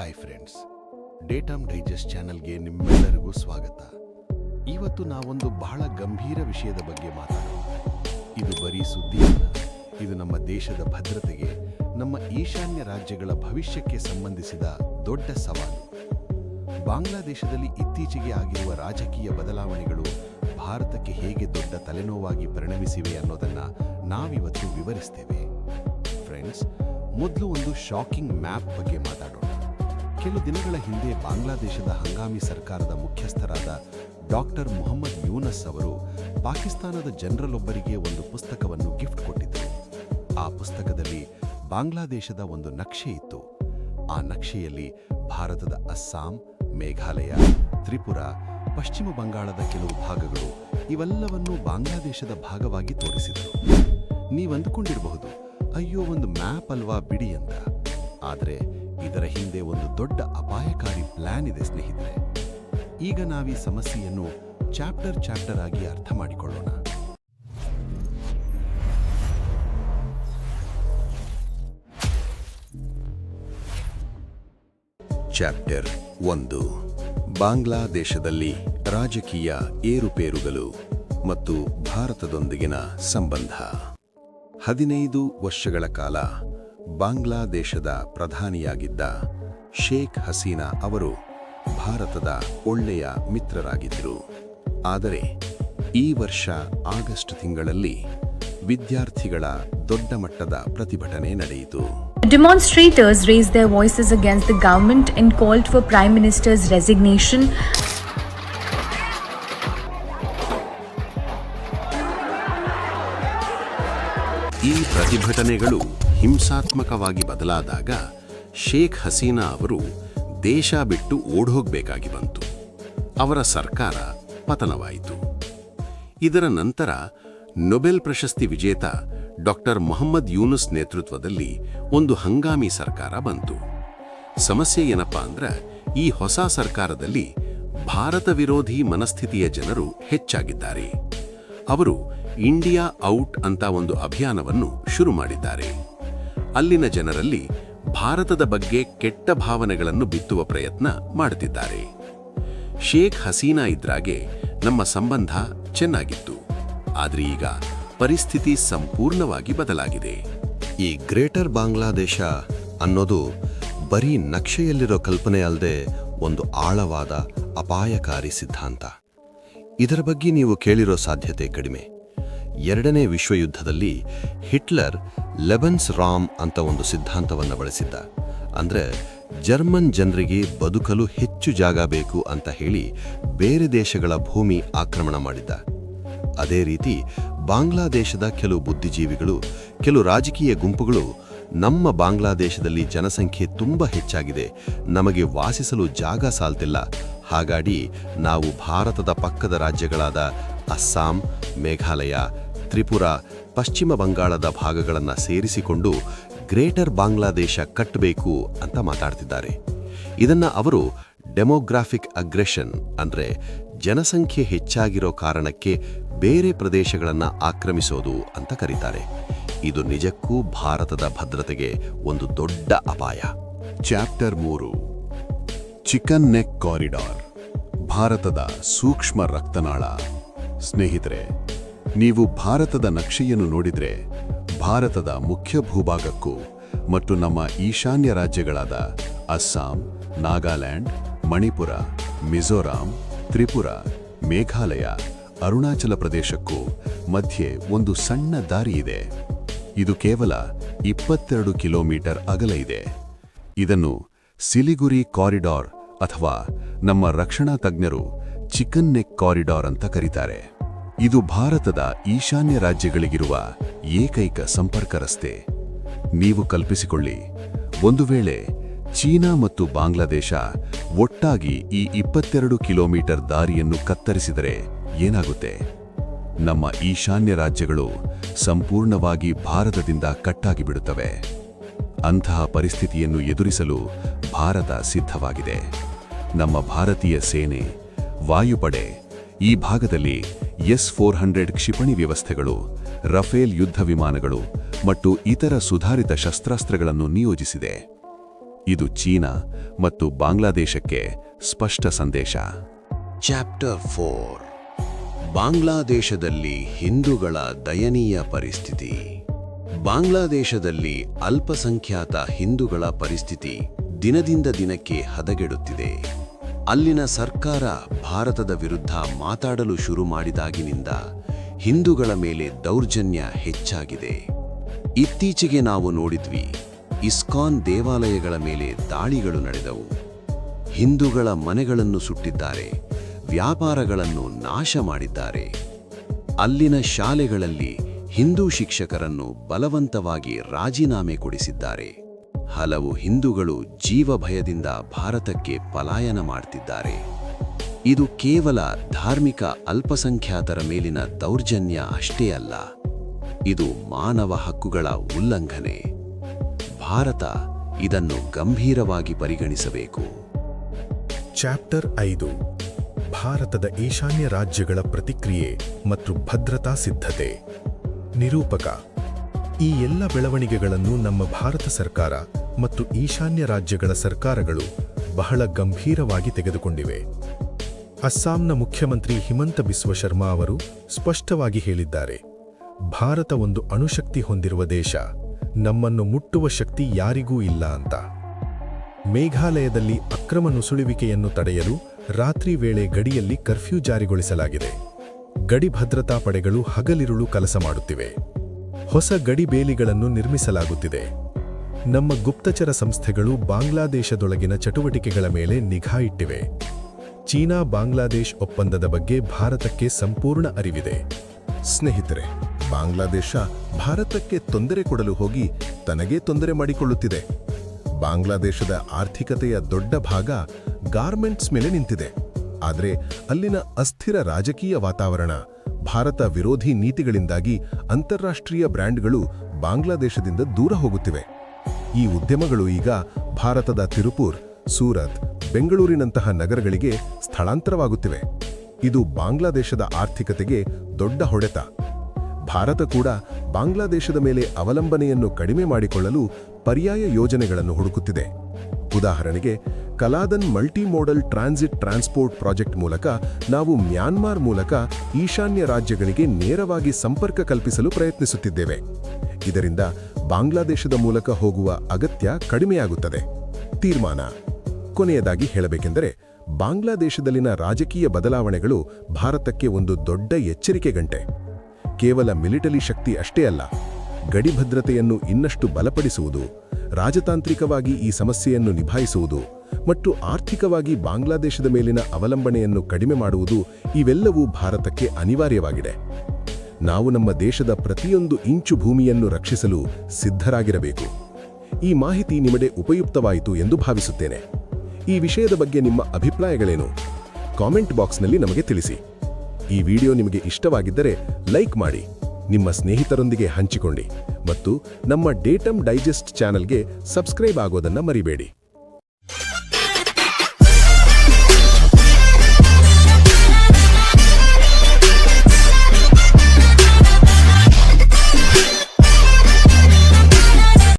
Hi friends datum digest ಚಾನೆಲ್ಗೆ ನಿಮ್ಮೆಲ್ಲರಿಗೂ ಸ್ವಾಗತ. ಇವತ್ತು ನಾವೊಂದು ಬಹಳ ಗಂಭೀರ ವಿಷಯದ ಬಗ್ಗೆ ಮಾತಾಡೋಣ. ಇದು ಬರೀ ಸುದ್ದಿ ಅಲ್ಲ, ಇದು ನಮ್ಮ ದೇಶದ ಭದ್ರತೆಗೆ, ನಮ್ಮ ಈಶಾನ್ಯ ರಾಜ್ಯಗಳ ಭವಿಷ್ಯಕ್ಕೆ ಸಂಬಂಧಿಸಿದ ದೊಡ್ಡ ಸವಾಲು. ಬಾಂಗ್ಲಾದೇಶದಲ್ಲಿ ಇತ್ತೀಚೆಗೆ ಆಗಿರುವ ರಾಜಕೀಯ ಬದಲಾವಣೆಗಳು ಭಾರತಕ್ಕೆ ಹೇಗೆ ದೊಡ್ಡ ತಲೆನೋವಾಗಿ ಪರಿಣಮಿಸಿವೆ ಅನ್ನೋದನ್ನು ನಾವಿವತ್ತು ವಿವರಿಸ್ತೇವೆ. ಫ್ರೆಂಡ್ಸ್ ಮೊದಲು ಒಂದು ಶಾಕಿಂಗ್ ಮ್ಯಾಪ್ ಬಗ್ಗೆ ಮಾತಾಡೋಣ. ಕೆಲವು ದಿನಗಳ ಹಿಂದೆ ಬಾಂಗ್ಲಾದೇಶದ ಹಂಗಾಮಿ ಸರ್ಕಾರದ ಮುಖ್ಯಸ್ಥರಾದ ಡಾಕ್ಟರ್ ಮೊಹಮ್ಮದ್ ಯೂನಸ್ ಅವರು ಪಾಕಿಸ್ತಾನದ ಜನರಲ್ಲೊಬ್ಬರಿಗೆ ಒಂದು ಪುಸ್ತಕವನ್ನು ಗಿಫ್ಟ್ ಕೊಟ್ಟಿದ್ದರು. ಆ ಪುಸ್ತಕದಲ್ಲಿ ಬಾಂಗ್ಲಾದೇಶದ ಒಂದು ನಕ್ಷೆ ಇತ್ತು. ಆ ನಕ್ಷೆಯಲ್ಲಿ ಭಾರತದ ಅಸ್ಸಾಂ, ಮೇಘಾಲಯ, ತ್ರಿಪುರ, ಪಶ್ಚಿಮ ಬಂಗಾಳದ ಕೆಲವು ಭಾಗಗಳು ಇವೆಲ್ಲವನ್ನೂ ಬಾಂಗ್ಲಾದೇಶದ ಭಾಗವಾಗಿ ತೋರಿಸಿದರು. ನೀವಂದುಕೊಂಡಿರಬಹುದು, ಅಯ್ಯೋ ಒಂದು ಮ್ಯಾಪ್ ಅಲ್ವಾ ಬಿಡಿ ಅಂತ. ಆದರೆ ಇದರ ಹಿಂದೆ ಒಂದು ದೊಡ್ಡ ಅಪಾಯಕಾರಿ ಪ್ಲಾನ್ ಇದೆ, ಸ್ನೇಹಿತರೆ. ಈಗ ನಾವೀ ಸಮಸ್ಯೆಯನ್ನು ಚಾಪ್ಟರ್ ಚಾಪ್ಟರ್ ಆಗಿ ಅರ್ಥ ಮಾಡಿಕೊಳ್ಳೋಣ. ಚಾಪ್ಟರ್ ಒಂದು. ಬಾಂಗ್ಲಾದೇಶದಲ್ಲಿ ರಾಜಕೀಯ ಏರುಪೇರುಗಳು ಮತ್ತು ಭಾರತದೊಂದಿಗಿನ ಸಂಬಂಧ. ಹದಿನೈದು ವರ್ಷಗಳ ಕಾಲ ಬಾಂಗ್ಲಾದೇಶದ ಪ್ರಧಾನಿಯಾಗಿದ್ದ ಶೇಖ್ ಹಸೀನಾ ಅವರು ಭಾರತದ ಒಳ್ಳೆಯ ಮಿತ್ರರಾಗಿದ್ದರು ಆದರೆ ಈ ವರ್ಷ ಆಗಸ್ಟ್ ತಿಂಗಳಲ್ಲಿ ವಿದ್ಯಾರ್ಥಿಗಳ ದೊಡ್ಡ ಮಟ್ಟದ ಪ್ರತಿಭಟನೆ ನಡೆಯಿತು Demonstrators raised their voices against the government and called for Prime Minister's resignation. ಈ ಪ್ರತಿಭಟನೆಗಳು ಹಿಂಸಾತ್ಮಕವಾಗಿ ಬದಲಾದಾಗ ಶೇಖ್ ಹಸೀನಾ ಅವರು ದೇಶ ಬಿಟ್ಟು ಓಡೋಗ್ಬೇಕಾಗಿ ಬಂತು. ಅವರ ಸರ್ಕಾರ ಪತನವಾಯಿತು. ಇದರ ನಂತರ ನೊಬೆಲ್ ಪ್ರಶಸ್ತಿ ವಿಜೇತ ಡಾಕ್ಟರ್ ಮೊಹಮ್ಮದ್ ಯೂನುಸ್ ನೇತೃತ್ವದಲ್ಲಿ ಒಂದು ಹಂಗಾಮಿ ಸರ್ಕಾರ ಬಂತು. ಸಮಸ್ಯೆ ಏನಪ್ಪಾ ಅಂದ್ರೆ ಈ ಹೊಸ ಸರ್ಕಾರದಲ್ಲಿ ಭಾರತ ವಿರೋಧಿ ಮನಸ್ಥಿತಿಯ ಜನರು ಹೆಚ್ಚಾಗಿದ್ದಾರೆ. ಅವರು ಇಂಡಿಯಾ ಔಟ್ ಅಂತ ಒಂದು ಅಭಿಯಾನವನ್ನು ಶುರು ಮಾಡಿದ್ದಾರೆ. ಅಲ್ಲಿನ ಜನರಲ್ಲಿ ಭಾರತದ ಬಗ್ಗೆ ಕೆಟ್ಟ ಭಾವನೆಗಳನ್ನು ಬಿತ್ತುವ ಪ್ರಯತ್ನ ಮಾಡುತ್ತಿದ್ದಾರೆ. ಶೇಖ್ ಹಸೀನಾ ಇದ್ರಾಗೆ ನಮ್ಮ ಸಂಬಂಧ ಚೆನ್ನಾಗಿತ್ತು. ಆದರೆ ಈಗ ಪರಿಸ್ಥಿತಿ ಸಂಪೂರ್ಣವಾಗಿ ಬದಲಾಗಿದೆ. ಈ ಗ್ರೇಟರ್ ಬಾಂಗ್ಲಾದೇಶ ಅನ್ನೋದು ಬರೀ ನಕ್ಷೆಯಲ್ಲಿರೋ ಕಲ್ಪನೆ ಅಲ್ಲದೆ ಒಂದು ಆಳವಾದ ಅಪಾಯಕಾರಿ ಸಿದ್ಧಾಂತ. ಇದರ ಬಗ್ಗೆ ನೀವು ಕೇಳಿರೋ ಸಾಧ್ಯತೆ ಕಡಿಮೆ. ಎರಡನೇ ವಿಶ್ವಯುದ್ಧದಲ್ಲಿ ಹಿಟ್ಲರ್ ಲೆಬನ್ಸ್ ರಾಮ್ ಅಂತ ಒಂದು ಸಿದ್ಧಾಂತವನ್ನು ಬಳಸಿದ್ದ. ಅಂದ್ರೆ ಜರ್ಮನ್ ಜನರಿಗೆ ಬದುಕಲು ಹೆಚ್ಚು ಜಾಗ ಬೇಕು ಅಂತ ಹೇಳಿ ಬೇರೆ ದೇಶಗಳ ಭೂಮಿ ಆಕ್ರಮಣ ಮಾಡಿದ್ದ. ಅದೇ ರೀತಿ ಬಾಂಗ್ಲಾದೇಶದ ಕೆಲವು ಬುದ್ಧಿಜೀವಿಗಳು, ಕೆಲವು ರಾಜಕೀಯ ಗುಂಪುಗಳು ನಮ್ಮ ಬಾಂಗ್ಲಾದೇಶದಲ್ಲಿ ಜನಸಂಖ್ಯೆ ತುಂಬ ಹೆಚ್ಚಾಗಿದೆ, ನಮಗೆ ವಾಸಿಸಲು ಜಾಗ ಸಾಲ್ತಿಲ್ಲ. ಹಾಗಾಗಿ ನಾವು ಭಾರತದ ಪಕ್ಕದ ರಾಜ್ಯಗಳಾದ ಅಸ್ಸಾಂ, ಮೇಘಾಲಯ ತ್ರಿಪುರ, ಪಶ್ಚಿಮ ಬಂಗಾಳದ ಭಾಗಗಳನ್ನು ಸೇರಿಸಿಕೊಂಡು ಗ್ರೇಟರ್ ಬಾಂಗ್ಲಾದೇಶ ಕಟ್ಟಬೇಕು ಅಂತ ಮಾತಾಡ್ತಿದ್ದಾರೆ. ಇದನ್ನು ಅವರು ಡೆಮೋಗ್ರಾಫಿಕ್ ಅಗ್ರೆಷನ್ ಅಂದರೆ ಜನಸಂಖ್ಯೆ ಹೆಚ್ಚಾಗಿರೋ ಕಾರಣಕ್ಕೆ ಬೇರೆ ಪ್ರದೇಶಗಳನ್ನು ಆಕ್ರಮಿಸೋದು ಅಂತ ಕರೀತಾರೆ. ಇದು ನಿಜಕ್ಕೂ ಭಾರತದ ಭದ್ರತೆಗೆ ಒಂದು ದೊಡ್ಡ ಅಪಾಯ. ಚಾಪ್ಟರ್ ಮೂರು, ಚಿಕನ್ ನೆಕ್ ಕಾರಿಡಾರ್, ಭಾರತದ ಸೂಕ್ಷ್ಮ ರಕ್ತನಾಳ. ಸ್ನೇಹಿತರೆ ನೀವು ಭಾರತದ ನಕ್ಷೆಯನ್ನು ನೋಡಿದರೆ ಭಾರತದ ಮುಖ್ಯ ಭೂಭಾಗಕ್ಕೂ ಮತ್ತು ನಮ್ಮ ಈಶಾನ್ಯ ರಾಜ್ಯಗಳಾದ ಅಸ್ಸಾಂ, ನಾಗಾಲ್ಯಾಂಡ್, ಮಣಿಪುರ, ಮಿಜೋರಾಂ, ತ್ರಿಪುರ, ಮೇಘಾಲಯ, ಅರುಣಾಚಲ ಪ್ರದೇಶಕ್ಕೂ ಮಧ್ಯೆ ಒಂದು ಸಣ್ಣ ದಾರಿ ಇದೆ. ಇದು ಕೇವಲ ಇಪ್ಪತ್ತೆರಡು ಕಿಲೋಮೀಟರ್ ಅಗಲ ಇದೆ. ಇದನ್ನು ಸಿಲಿಗುರಿ ಕಾರಿಡಾರ್ ಅಥವಾ ನಮ್ಮ ರಕ್ಷಣಾ ತಜ್ಞರು ಚಿಕನ್ ನೆಕ್ ಕಾರಿಡಾರ್ ಅಂತ ಕರೀತಾರೆ. ಇದು ಭಾರತದ ಈಶಾನ್ಯ ರಾಜ್ಯಗಳಿಗಿರುವ ಏಕೈಕ ಸಂಪರ್ಕ ರಸ್ತೆ. ನೀವು ಕಲ್ಪಿಸಿಕೊಳ್ಳಿ. ಒಂದು ವೇಳೆ ಚೀನಾ ಮತ್ತು ಬಾಂಗ್ಲಾದೇಶ ಒಟ್ಟಾಗಿ ಈ ಇಪ್ಪತ್ತೆರಡು ಕಿಲೋಮೀಟರ್ ದಾರಿಯನ್ನು ಕತ್ತರಿಸಿದರೆ ಏನಾಗುತ್ತೆ? ನಮ್ಮ ಈಶಾನ್ಯ ರಾಜ್ಯಗಳು ಸಂಪೂರ್ಣವಾಗಿ ಭಾರತದಿಂದ ಕಟ್ಟಾಗಿಬಿಡುತ್ತವೆ. ಅಂತಹ ಪರಿಸ್ಥಿತಿಯನ್ನು ಎದುರಿಸಲು ಭಾರತ ಸಿದ್ಧವಾಗಿದೆ. ನಮ್ಮ ಭಾರತೀಯ ಸೇನೆ, ವಾಯುಪಡೆ ಈ ಭಾಗದಲ್ಲಿ ಎಸ್ ಫೋರ್ ಹಂಡ್ರೆಡ್ ಕ್ಷಿಪಣಿ ವ್ಯವಸ್ಥೆಗಳು, ರಫೇಲ್ ಯುದ್ಧ ವಿಮಾನಗಳು ಮತ್ತು ಇತರ ಸುಧಾರಿತ ಶಸ್ತ್ರಾಸ್ತ್ರಗಳನ್ನು ನಿಯೋಜಿಸಿದೆ. ಇದು ಚೀನಾ ಮತ್ತು ಬಾಂಗ್ಲಾದೇಶಕ್ಕೆ ಸ್ಪಷ್ಟ ಸಂದೇಶ. Chapter four. ಬಾಂಗ್ಲಾದೇಶದಲ್ಲಿ ಹಿಂದೂಗಳ ದಯನೀಯ ಪರಿಸ್ಥಿತಿ. ಬಾಂಗ್ಲಾದೇಶದಲ್ಲಿ ಅಲ್ಪಸಂಖ್ಯಾತ ಹಿಂದೂಗಳ ಪರಿಸ್ಥಿತಿ ದಿನದಿಂದ ದಿನಕ್ಕೆ ಹದಗೆಡುತ್ತಿದೆ. ಅಲ್ಲಿನ ಸರ್ಕಾರ ಭಾರತದ ವಿರುದ್ಧ ಮಾತಾಡಲು ಶುರು ಮಾಡಿದಾಗಿನಿಂದ ಹಿಂದೂಗಳ ಮೇಲೆ ದೌರ್ಜನ್ಯ ಹೆಚ್ಚಾಗಿದೆ. ಇತ್ತೀಚೆಗೆ ನಾವು ನೋಡಿದ್ವಿ, ಇಸ್ಕಾನ್ ದೇವಾಲಯಗಳ ಮೇಲೆ ದಾಳಿಗಳು ನಡೆದವು. ಹಿಂದೂಗಳ ಮನೆಗಳನ್ನು ಸುಟ್ಟಿದ್ದಾರೆ, ವ್ಯಾಪಾರಗಳನ್ನು ನಾಶ ಮಾಡಿದ್ದಾರೆ. ಅಲ್ಲಿನ ಶಾಲೆಗಳಲ್ಲಿ ಹಿಂದೂ ಶಿಕ್ಷಕರನ್ನು ಬಲವಂತವಾಗಿ ರಾಜೀನಾಮೆ ಕೊಡಿಸಿದ್ದಾರೆ. ಹಲವು ಹಿಂದೂಗಳು ಜೀವ ಭಯದಿಂದ ಭಾರತಕ್ಕೆ ಪಲಾಯನ ಮಾಡ್ತಿದ್ದಾರೆ. ಇದು ಕೇವಲ ಧಾರ್ಮಿಕ ಅಲ್ಪಸಂಖ್ಯಾತರ ಮೇಲಿನ ದೌರ್ಜನ್ಯ ಅಷ್ಟೇ ಅಲ್ಲ. ಇದು ಮಾನವ ಹಕ್ಕುಗಳ ಉಲ್ಲಂಘನೆ. ಭಾರತ ಇದನ್ನು ಗಂಭೀರವಾಗಿ ಪರಿಗಣಿಸಬೇಕು. ಚಾಪ್ಟರ್ ಐದು. ಭಾರತದ ಈಶಾನ್ಯ ರಾಜ್ಯಗಳ ಪ್ರತಿಕ್ರಿಯೆ ಮತ್ತು ಭದ್ರತಾ ಸಿದ್ಧತೆ. ನಿರೂಪಕ ಈ ಎಲ್ಲ ಬೆಳವಣಿಗೆಗಳನ್ನು ನಮ್ಮ ಭಾರತ ಸರ್ಕಾರ ಮತ್ತು ಈಶಾನ್ಯ ರಾಜ್ಯಗಳ ಸರ್ಕಾರಗಳು ಬಹಳ ಗಂಭೀರವಾಗಿ ತೆಗೆದುಕೊಂಡಿವೆ. ಅಸ್ಸಾಂನ ಮುಖ್ಯಮಂತ್ರಿ ಹಿಮಂತ ಬಿಸ್ವ ಶರ್ಮಾ ಅವರು ಸ್ಪಷ್ಟವಾಗಿ ಹೇಳಿದ್ದಾರೆ, ಭಾರತ ಒಂದು ಅಣುಶಕ್ತಿ ಹೊಂದಿರುವ ದೇಶ, ನಮ್ಮನ್ನು ಮುಟ್ಟುವ ಶಕ್ತಿ ಯಾರಿಗೂ ಇಲ್ಲ ಅಂತ. ಮೇಘಾಲಯದಲ್ಲಿ ಅಕ್ರಮ ನುಸುಳುವಿಕೆಯನ್ನು ತಡೆಯಲು ರಾತ್ರಿ ವೇಳೆ ಗಡಿಯಲ್ಲಿ ಕರ್ಫ್ಯೂ ಜಾರಿಗೊಳಿಸಲಾಗಿದೆ. ಗಡಿ ಭದ್ರತಾ ಪಡೆಗಳು ಹಗಲಿರುಳು ಕೆಲಸ ಮಾಡುತ್ತಿವೆ. ಹೊಸ ಗಡಿ ಬೇಲಿಗಳನ್ನು ನಿರ್ಮಿಸಲಾಗುತ್ತಿದೆ. ನಮ್ಮ ಗುಪ್ತಚರ ಸಂಸ್ಥೆಗಳು ಬಾಂಗ್ಲಾದೇಶದೊಳಗಿನ ಚಟುವಟಿಕೆಗಳ ಮೇಲೆ ನಿಗಾ ಇಟ್ಟಿವೆ. ಚೀನಾ ಬಾಂಗ್ಲಾದೇಶ್ ಒಪ್ಪಂದದ ಬಗ್ಗೆ ಭಾರತಕ್ಕೆ ಸಂಪೂರ್ಣ ಅರಿವಿದೆ. ಸ್ನೇಹಿತರೆ, ಬಾಂಗ್ಲಾದೇಶ ಭಾರತಕ್ಕೆ ತೊಂದರೆ ಕೊಡಲು ಹೋಗಿ ತನಗೇ ತೊಂದರೆ ಮಾಡಿಕೊಳ್ಳುತ್ತಿದೆ. ಬಾಂಗ್ಲಾದೇಶದ ಆರ್ಥಿಕತೆಯ ದೊಡ್ಡ ಭಾಗ ಗಾರ್ಮೆಂಟ್ಸ್ ಮೇಲೆ ನಿಂತಿದೆ. ಆದರೆ ಅಲ್ಲಿನ ಅಸ್ಥಿರ ರಾಜಕೀಯ ವಾತಾವರಣ ಭಾರತ ವಿರೋಧಿ ನೀತಿಗಳಿಂದಾಗಿ ಅಂತಾರಾಷ್ಟ್ರೀಯ ಬ್ರ್ಯಾಂಡ್ಗಳು ಬಾಂಗ್ಲಾದೇಶದಿಂದ ದೂರ ಹೋಗುತ್ತಿವೆ. ಈ ಉದ್ಯಮಗಳು ಈಗ ಭಾರತದ ತಿರುಪುರ್, ಸೂರತ್, ಬೆಂಗಳೂರಿನಂತಹ ನಗರಗಳಿಗೆ ಸ್ಥಳಾಂತರವಾಗುತ್ತಿವೆ. ಇದು ಬಾಂಗ್ಲಾದೇಶದ ಆರ್ಥಿಕತೆಗೆ ದೊಡ್ಡ ಹೊಡೆತ. ಭಾರತ ಕೂಡ ಬಾಂಗ್ಲಾದೇಶದ ಮೇಲೆ ಅವಲಂಬನೆಯನ್ನು ಕಡಿಮೆ ಮಾಡಿಕೊಳ್ಳಲು ಪರ್ಯಾಯ ಯೋಜನೆಗಳನ್ನು ಹುಡುಕುತ್ತಿದೆ. ಉದಾಹರಣೆಗೆ, Kaladan multimodal transit transport project ಮೂಲಕ ನಾವು ಮ್ಯಾನ್ಮಾರ್ ಮೂಲಕ ಈಶಾನ್ಯ ರಾಜ್ಯಗಳಿಗೆ ನೇರವಾಗಿ ಸಂಪರ್ಕ ಕಲ್ಪಿಸಲು ಪ್ರಯತ್ನಿಸುತ್ತಿದ್ದೇವೆ. ಇದರಿಂದ ಬಾಂಗ್ಲಾದೇಶದ ಮೂಲಕ ಹೋಗುವ ಅಗತ್ಯ ಕಡಿಮೆಯಾಗುತ್ತದೆ. ತೀರ್ಮಾನ. ಕೊನೆಯದಾಗಿ ಹೇಳಬೇಕೆಂದರೆ, ಬಾಂಗ್ಲಾದೇಶದಲ್ಲಿನ ರಾಜಕೀಯ ಬದಲಾವಣೆಗಳು ಭಾರತಕ್ಕೆ ಒಂದು ದೊಡ್ಡ ಎಚ್ಚರಿಕೆ ಗಂಟೆ. ಕೇವಲ ಮಿಲಿಟರಿ ಶಕ್ತಿ ಅಷ್ಟೇ ಅಲ್ಲ ಗಡಿ ಭದ್ರತೆಯನ್ನು ಇನ್ನಷ್ಟು ಬಲಪಡಿಸುವುದು, ರಾಜತಾಂತ್ರಿಕವಾಗಿ ಈ ಸಮಸ್ಯೆಯನ್ನು ನಿಭಾಯಿಸುವುದು ಮತ್ತು ಆರ್ಥಿಕವಾಗಿ ಬಾಂಗ್ಲಾದೇಶದ ಮೇಲಿನ ಅವಲಂಬನೆಯನ್ನು ಕಡಿಮೆ ಮಾಡುವುದು ಇವೆಲ್ಲವೂ ಭಾರತಕ್ಕೆ ಅನಿವಾರ್ಯವಾಗಿದೆ. ನಾವು ನಮ್ಮ ದೇಶದ ಪ್ರತಿಯೊಂದು ಇಂಚು ಭೂಮಿಯನ್ನು ರಕ್ಷಿಸಲು ಸಿದ್ಧರಾಗಿರಬೇಕು. ಈ ಮಾಹಿತಿ ನಿಮಗೆ ಉಪಯುಕ್ತವಾಯಿತು ಎಂದು ಭಾವಿಸುತ್ತೇನೆ. ಈ ವಿಷಯದ ಬಗ್ಗೆ ನಿಮ್ಮ ಅಭಿಪ್ರಾಯಗಳೇನು? ಕಾಮೆಂಟ್ ಬಾಕ್ಸ್ನಲ್ಲಿ ನಮಗೆ ತಿಳಿಸಿ. ಈ ವಿಡಿಯೋ ನಿಮಗೆ ಇಷ್ಟವಾಗಿದ್ದರೆ ಲೈಕ್ ಮಾಡಿ. ನಿಮ್ಮ ಸ್ನೇಹಿತರೊಂದಿಗೆ ಹಂಚಿಕೊಂಡಿ ಮತ್ತು ನಮ್ಮ ಡೇಟಮ್ ಡೈಜೆಸ್ಟ್ ಚಾನೆಲ್ಗೆ ಸಬ್ಸ್ಕ್ರೈಬ್ ಆಗೋದನ್ನ ಮರಿಬೇಡಿ.